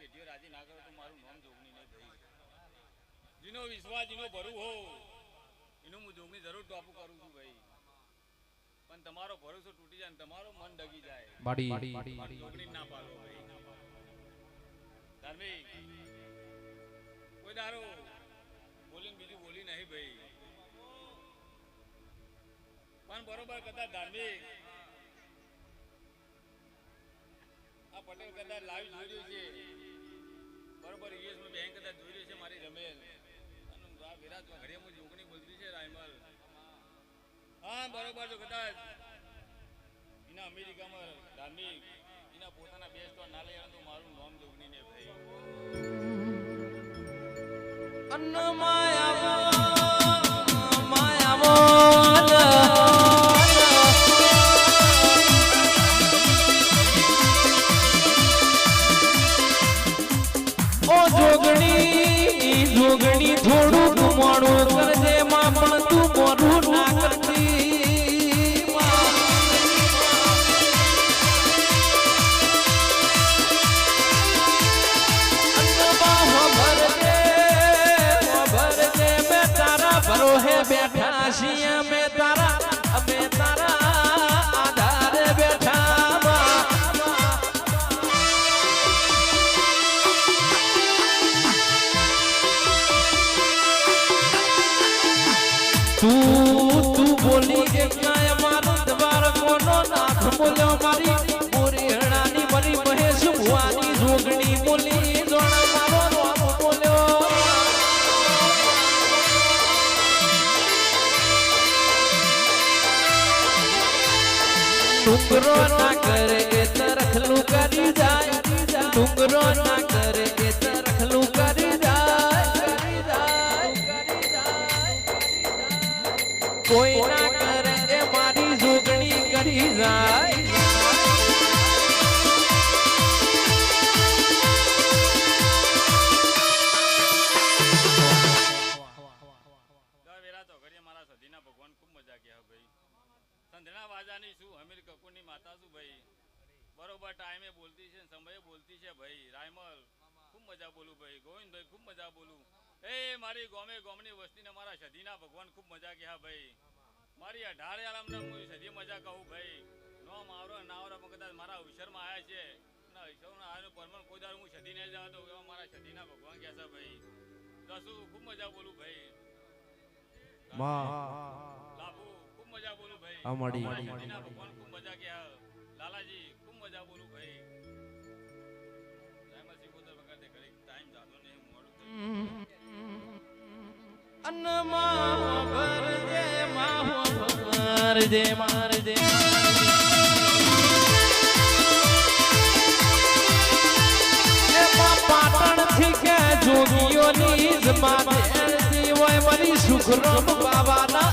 પેઢીઓ રાજી ના કરો તો મારું નામ જોગણી નહીં ભાઈ. જેનો વિશ્વાસ જેનો ભરું હો. એનું હું જોગણી જરૂર ટોપું કરું છું ભાઈ. પણ તમારો ભરોસો તૂટી જાય તમારો મન ડગી જાય. જોગણી ના પાડો ભાઈ. ધાર્મિક. કોઈ દારો બોલીને બીજું બોલી નહીં ભાઈ. પણ બરોબર કદાચ ધાર્મિક. આ પટેલ કદાચ લાઈવ જોઈ રહ્યો છે. બરોબર યસ મેં બેંક કદાચ જોઈ રહ્યું છે મારી રમેલ. આ વિરાટ ઘડિયામાં જોગણી બોલતી છે રાયમલ. હા, બરોબર તો કદાચ. એના અમેરિકામાં ધાર્મિક. એના પોતાના બેસ્ટ ના લઈ તો મારું નામ જોગણી ને ભાઈ. અન્ન માયા માયાવો ઓ જોગણી જોગણી થોડું મોડું કરજે, માં પણ તું મોડું ના કરતી માં. ભરોહે બેઠા છીએ બોલ્યો મારી, મોરી હણાની મરી મહેશ ના કરે એ તરખલું કરી જાય ડુંગરો ના કરે એ તરખલું કરી જાય. કોઈ ના કરે ભાઈ સંધના વાજાની શું હમીર કપૂરની માતા શું ભાઈ બરોબર ટાઈમે બોલતી છે સમયે બોલતી છે ભાઈ રાયમલ ખૂબ મજા બોલું ભાઈ ગોવિંદભાઈ ખૂબ મજા બોલું એ મારી ગોમે ગોમની વસ્તીને મારા સધીના ભગવાન ખૂબ મજા ગયા ભાઈ મારી અઢારે આરામને હું સધી મજા કહું ભાઈ. નો માવરો નાવરો પણ કદાચ મારા અવસરમાં આવ્યા છે. ના અવસરમાં આવ્યો પરમણ કોઈ દાર હું સધી નહીં જતો એવા મારા સધીના ભગવાન કહે છે ભાઈ. દસુ ખૂબ મજા બોલું ભાઈ. લાભુ ખૂબ મજા બોલું ભાઈ. અમારા ભગવાન ખૂબ મજા ગયા લાલાજી ખૂબ મજા બોલું ભાઈ. જયમાં સિકોતર વખતે ઘડીક ટાઈમ જાતો નહીં મોડું અન્ન માહો ભરજે મારજે એ પાટણથી કે જોગીઓની મરી અંબોળા